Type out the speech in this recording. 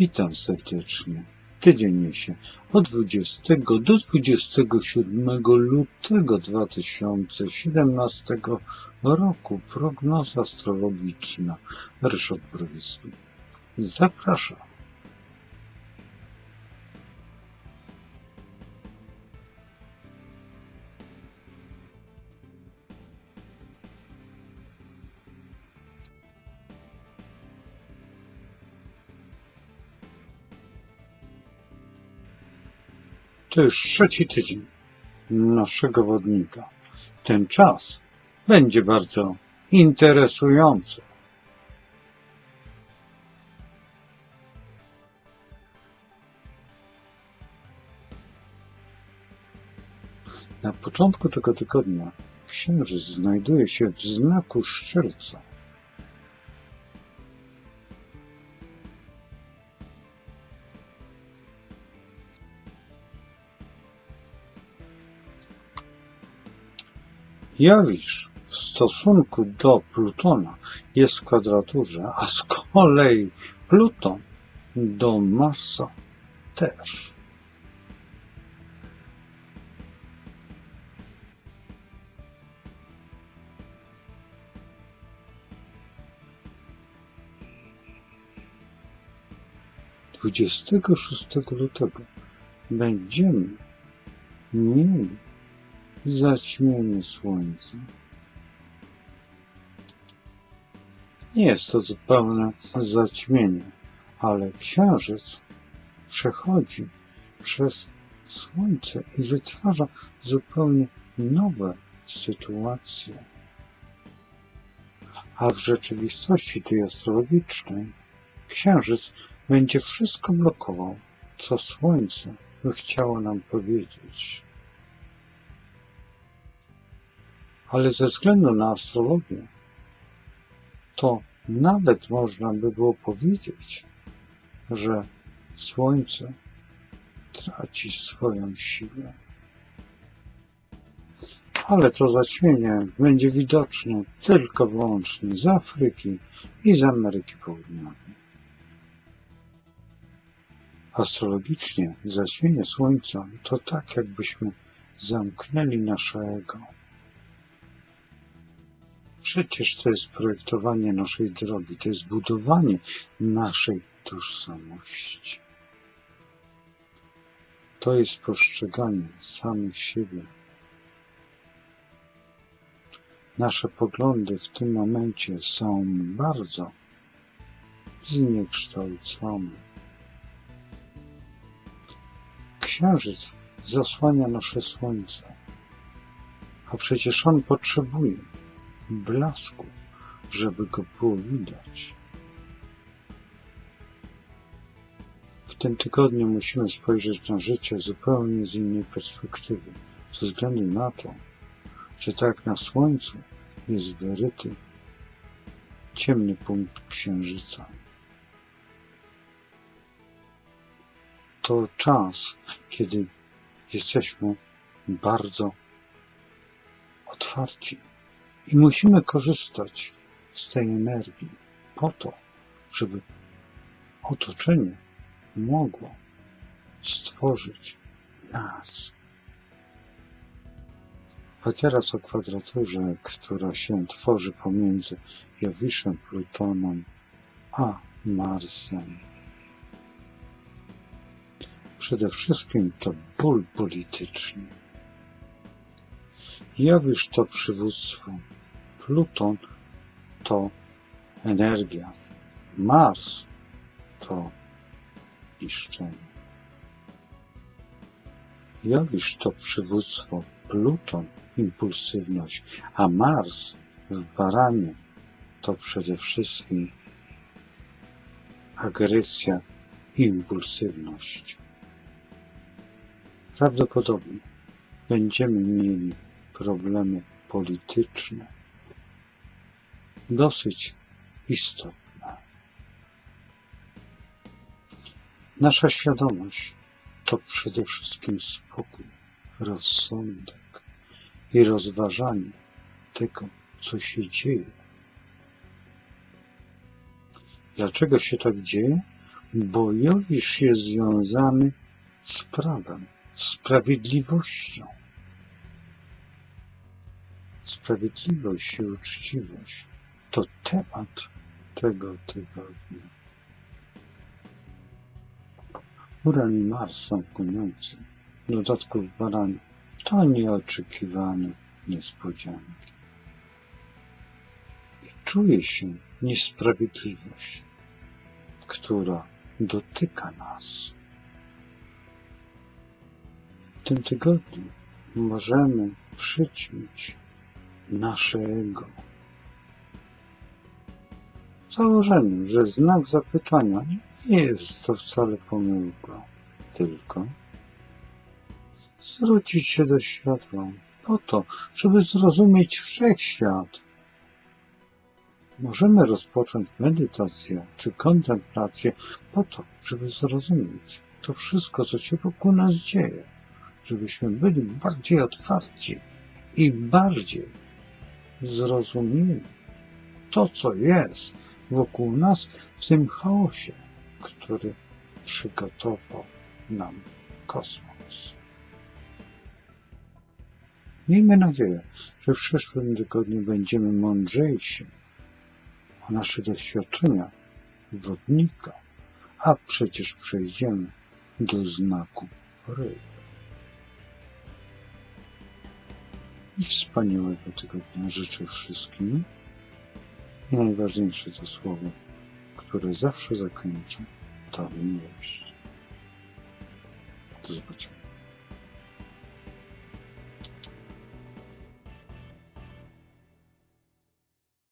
Witam serdecznie. Tydzień niesie od 20 do 27 lutego 2017 roku. Prognoza astrologiczna. Ryszard Browisły. Zapraszam. To już trzeci tydzień naszego wodnika. Ten czas będzie bardzo interesujący. Na początku tego tygodnia księżyc znajduje się w znaku Strzelca. Jowisz w stosunku do Plutona jest w kwadraturze, a z kolei Pluton do Marsa też. Dwudziestego szóstego lutego będziemy mieli zaćmienie słońca. Nie jest to zupełne zaćmienie, ale księżyc przechodzi przez słońce i wytwarza zupełnie nowe sytuacje. A w rzeczywistości tej astrologicznej księżyc będzie wszystko blokował, co słońce by chciało nam powiedzieć. Ale ze względu na astrologię, to nawet można by było powiedzieć, że Słońce traci swoją siłę. Ale to zaćmienie będzie widoczne tylko wyłącznie z Afryki i z Ameryki Południowej. Astrologicznie zaćmienie Słońca to tak, jakbyśmy zamknęli nasze ego. Przecież to jest projektowanie naszej drogi, to jest budowanie naszej tożsamości. To jest postrzeganie samych siebie. Nasze poglądy w tym momencie są bardzo zniekształcone. Księżyc zasłania nasze słońce, a przecież on potrzebuje blasku, żeby go było widać. W tym tygodniu musimy spojrzeć na życie zupełnie z innej perspektywy, ze względu na to, że tak na Słońcu jest wyryty ciemny punkt Księżyca. To czas, kiedy jesteśmy bardzo otwarci i musimy korzystać z tej energii po to, żeby otoczenie mogło stworzyć nas. A teraz o kwadraturze, która się tworzy pomiędzy Jowiszem, Plutonem a Marsem. Przede wszystkim to ból polityczny. Jowisz to przywództwo, Pluton to energia, Mars to niszczenie. Jowisz to przywództwo, Pluton impulsywność, a Mars w baranie to przede wszystkim agresja impulsywność. Prawdopodobnie będziemy mieli problemy polityczne, dosyć istotne. Nasza świadomość to przede wszystkim spokój, rozsądek i rozważanie tego, co się dzieje. Dlaczego się tak dzieje? bo Jowisz jest związany z prawem, sprawiedliwością. Sprawiedliwość i uczciwość temat tego tygodnia. Uran i Mars są płynący, w dodatku. To nieoczekiwane niespodzianki. I czuje się niesprawiedliwość, która dotyka nas. W tym tygodniu możemy przyćmić nasze ego. Założeniu, że znak zapytania nie jest to wcale pomyłką, tylko zwrócić się do światła po to, żeby zrozumieć wszechświat. Możemy rozpocząć medytację czy kontemplację po to, żeby zrozumieć to wszystko, co się wokół nas dzieje, żebyśmy byli bardziej otwarci i bardziej zrozumieli to, co jest wokół nas w tym chaosie, który przygotował nam kosmos. Miejmy nadzieję, że w przyszłym tygodniu będziemy mądrzejsi, a nasze doświadczenia wodnika, a przecież przejdziemy do znaku ryb. I wspaniałego tygodnia życzę wszystkim. Najważniejsze to słowo, które zawsze zakończę, to miłość. Do zobaczenia.